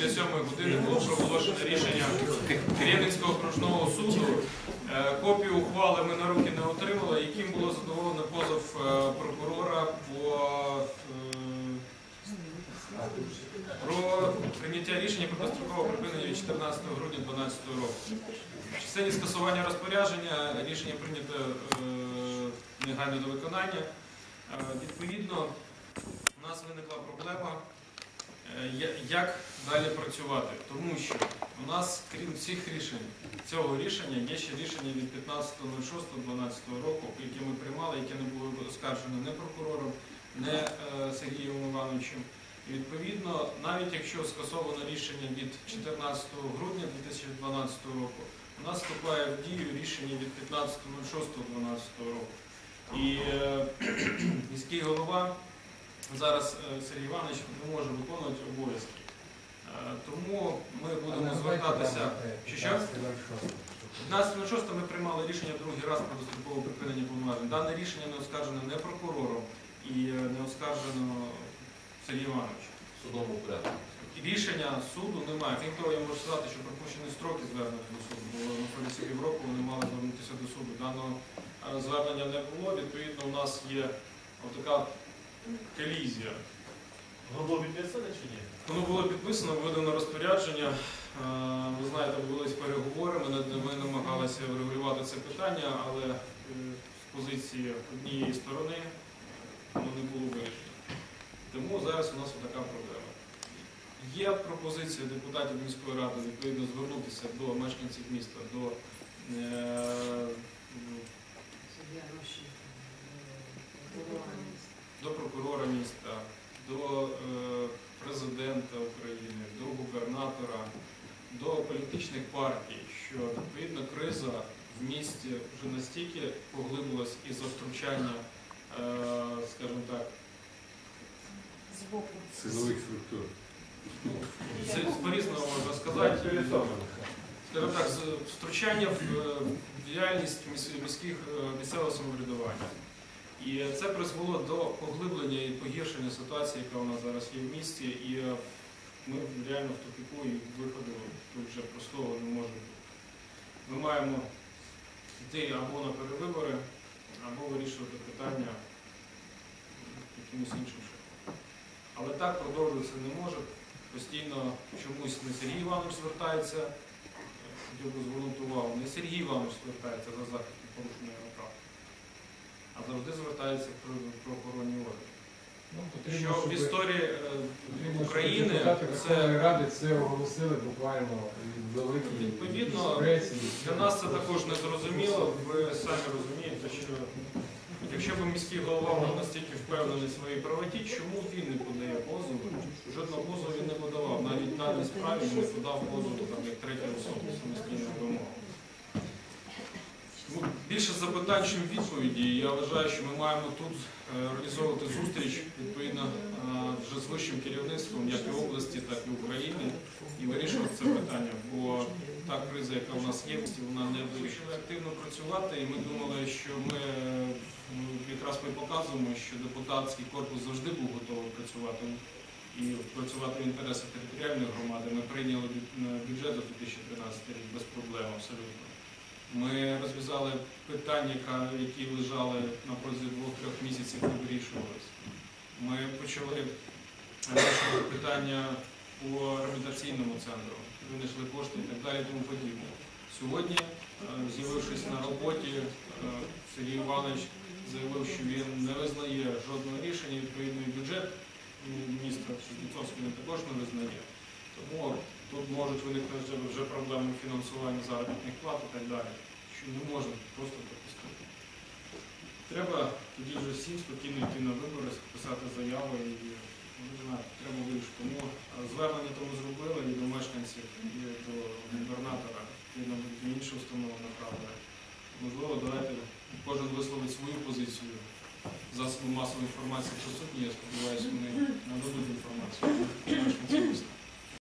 біля сьомої години було проголошено рішення Рівненського окружного суду. Е, Копію ухвали ми на руки не отримали, яким було задоволено позов е, прокурора по, е, про прийняття рішення про дострокове припинення від 14 грудня 2012 року. В частині скасування розпорядження рішення прийнято негайно до виконання. Відповідно, у нас виникла проблема, як далі працювати. Тому що у нас, крім цих рішень, цього рішення, є ще рішення від 15.06.12 року, яке ми приймали, яке не було оскаржено не прокурором, не е, Сергієм Івановичем. І відповідно, навіть якщо скасовано рішення від 14 грудня 2012 року, у нас вступає в дію рішення від 15.06.12 року. І е, міський голова зараз е, Сергій Іванович не може виконувати обов'язки. Тому ми будемо звертатися. Що що? 15.06 ми приймали рішення другий раз про дострокове припинення повноважень. Дане рішення не оскаржено не прокурором і е, не оскаржено Сергієм Івановичем. в судовому порядку. Рішення суду немає. Крім того, я можу сказати, що пропущені строки звернення до суду, бо на протязі півроку вони мали звернутися до суду. Даного е, звернення не було. Відповідно, у нас є така колізія. Воно було підписане чи ні? Воно було підписано, видано розпорядження. Е, Ви знаєте, відбулись переговори. Ми, намагалися врегулювати це питання, але е, з позиції однієї сторони воно не було вирішено. Тому зараз у нас така проблема. Є пропозиція депутатів міської ради відповідно звернутися до мешканців міста, до, е, до прокурора міста, до е, президента України, до губернатора, до політичних партій, що відповідно криза в місті вже настільки поглибилась із-за втручання, е, скажімо так, Силових структур. це по-різному можна сказати. Скажімо так, з- втручання в е, діяльність міських місцевого самоврядування. І це призвело до поглиблення і погіршення ситуації, яка у нас зараз є в місті, і е, ми реально в тупіку і виходу тут вже простого не може бути. Ми маємо йти або на перевибори, або вирішувати питання якимось іншим шляхом. Але так продовжуватися не може. Постійно чомусь не Сергій Іванович звертається, хотів би звернути увагу, не Сергій Іванович звертається за захист порушення прав, а завжди звертається про правоохоронні органи. Ну, потрібно, Що в щоб- історії е, потрібно, щоб України депутати це Ради це оголосили буквально від великій Відповідно, для нас це також не зрозуміло. Ви самі розумієте, що якщо б міський голова був настільки впевнений в своїй правоті, чому він не подає позов? Жодного позову він не подавав. Навіть на даній справі він не подав позов там, як третя особа самостійна вимога. Більше запитань, чим відповіді. Я вважаю, що ми маємо тут е, організовувати зустріч відповідно е, вже з вищим керівництвом, як і області, так і України, і вирішувати це питання. Бо та криза, яка у нас є, вона не вирішила активно працювати. І ми думали, що ми е, якраз ми показуємо, що депутатський корпус завжди був готовий працювати і працювати в інтересах територіальної громади. Ми прийняли бюджет за 2013 рік без проблем абсолютно. Ми розв'язали питання, які лежали на протязі двох-трьох місяців і вирішувалися. Ми почали вирішувати питання по реабілітаційному центру, винайшли кошти і так далі, тому подібне. Сьогодні, е, з'явившись на роботі, е, Сергій Іванович заявив, що він не визнає жодного рішення, відповідний бюджет м, міста він також не визнає. Тому тут можуть виникнути вже проблеми фінансування заробітних плат і так далі, що не можна просто допустити. Треба тоді вже всім спокійно йти на вибори, писати заяви і ну, не знаю, треба вирішити. Тому звернення тому зробили і до мешканців, і до губернатора, і на до інших установ направили. Можливо, давайте кожен висловить свою позицію. Засоби масової інформації присутні, я сподіваюся, вони нададуть інформацію.